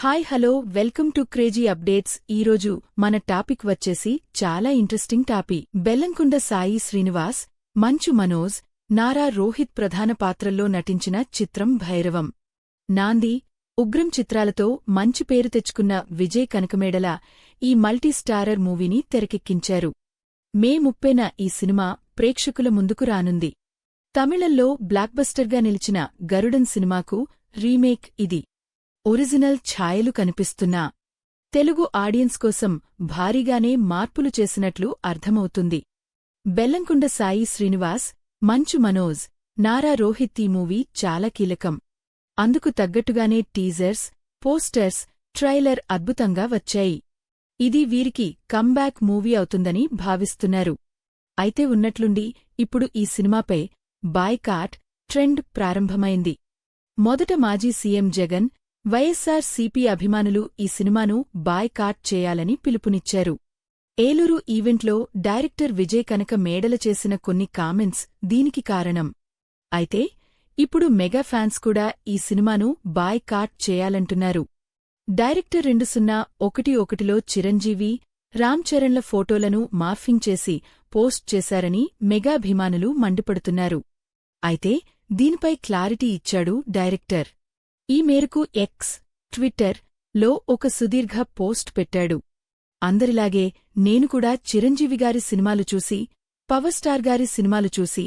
Hi hello welcome to crazy updates. ఈరోజు మన topic వచ్చేసి చాలా ఇంట్రెస్టింగ్ టాపి బెల్లంకుండ సాయి శ్రీనివాస్ మంచు మనోజ్ నారా రోహిత్ ప్రధాన పాత్రల్లో నటించిన చిత్రం భైరవం. నాంది ఉగ్రం చిత్రాలతో మంచి పేరు తెచ్చుకున్న విజయ్ కనకమేడల ఈ మల్టీస్టారర్ మూవీని తెరకెక్కించారు. మే ముప్పేన ఈ సినిమా ప్రేక్షకుల ముందుకు రానుంది. తమిళంలో బ్లాక్బస్టర్గా నిలిచిన గరుడన్ సినిమాకు రీమేక్ ఇది. ఒరిజినల్ ఛాయలు కనిపిస్తున్నా తెలుగు ఆడియన్స్ కోసం భారీగానే మార్పులు చేసినట్లు అర్థమవుతుంది. బెల్లంకుండ సాయి శ్రీనివాస్ మంచు మనోజ్ నారా రోహిత్ ఈ మూవీ చాలా కీలకం. అందుకు తగ్గట్టుగానే టీజర్స్ పోస్టర్స్ ట్రైలర్ అద్భుతంగా వచ్చాయి. ఇది వీరికి కంబ్యాక్ మూవీ అవుతుందని భావిస్తున్నారు. అయితే ఉన్నట్లుండి ఇప్పుడు ఈ సినిమాపై బాయ్కాట్ ట్రెండ్ ప్రారంభమైంది. మొదట మాజీ సీఎం జగన్ వైఎస్సార్ సిపి అభిమానులు ఈ సినిమాను బాయ్కాట్ చేయాలని పిలుపునిచ్చారు. ఏలూరు ఈవెంట్లో డైరెక్టర్ విజయ్ కనక మేడల చేసిన కొన్ని కామెంట్స్ దీనికి కారణం. అయితే ఇప్పుడు మెగా ఫ్యాన్స్ కూడా ఈ సినిమాను బాయ్కాట్ చేయాలంటున్నారు. డైరెక్టర్ రెండు సున్నా ఒకటి ఒకటిలో చిరంజీవి రామ్ చరణ్ల ఫోటోలను మార్ఫింగ్ చేసి పోస్ట్ చేశారని మెగాభిమానులు మండిపడుతున్నారు. అయితే దీనిపై క్లారిటీ ఇచ్చాడు డైరెక్టర్. ఈ మేరకు ఎక్స్ ట్విట్టర్లో ఒక సుదీర్ఘ పోస్ట్ పెట్టాడు. అందరిలాగే నేను కూడా చిరంజీవిగారి సినిమాలు చూసి పవర్ స్టార్ గారి సినిమాలు చూసి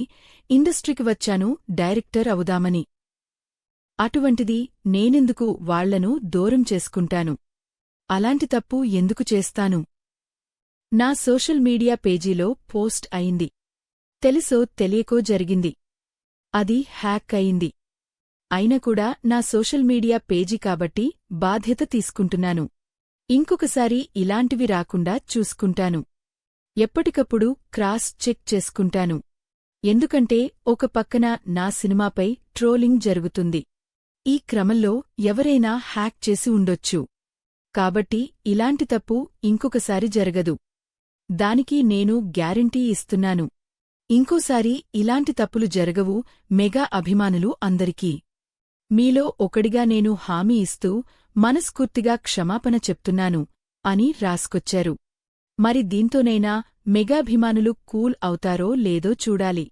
ఇండస్ట్రీకి వచ్చాను డైరెక్టర్ అవుదామని. అటువంటిది నేనెందుకు వాళ్ళను దూరం చేసుకుంటాను? అలాంటి తప్పు ఎందుకు చేస్తాను? నా సోషల్ మీడియా పేజీలో పోస్ట్ అయింది. తెలుసో తెలియకో జరిగింది. అది హ్యాక్ అయింది. అయినా కూడా నా సోషల్ మీడియా పేజీ కాబట్టి బాధ్యత తీసుకుంటున్నాను. ఇంకొకసారి ఇలాంటివి రాకుండా చూసుకుంటాను. ఎప్పటికప్పుడు క్రాస్ చెక్ చేసుకుంటాను. ఎందుకంటే ఒక పక్కన నా సినిమాపై ట్రోలింగ్ జరుగుతుంది. ఈ క్రమంలో ఎవరైనా హ్యాక్ చేసి ఉండొచ్చు. కాబట్టి ఇలాంటి తప్పు ఇంకొకసారి జరగదు. దానికి నేను గ్యారంటీ ఇస్తున్నాను. ఇంకోసారి ఇలాంటి తప్పులు జరగవు మెగా అభిమానులు అందరికీ. మీలో ఒకడిగా నేను హామీ ఇస్తూ మనస్ఫూర్తిగా క్షమాపణ చెప్తున్నాను అని రాసుకొచ్చారు. మరి దీంతోనైనా మెగాభిమానులు కూల్ అవుతారో లేదో చూడాలి.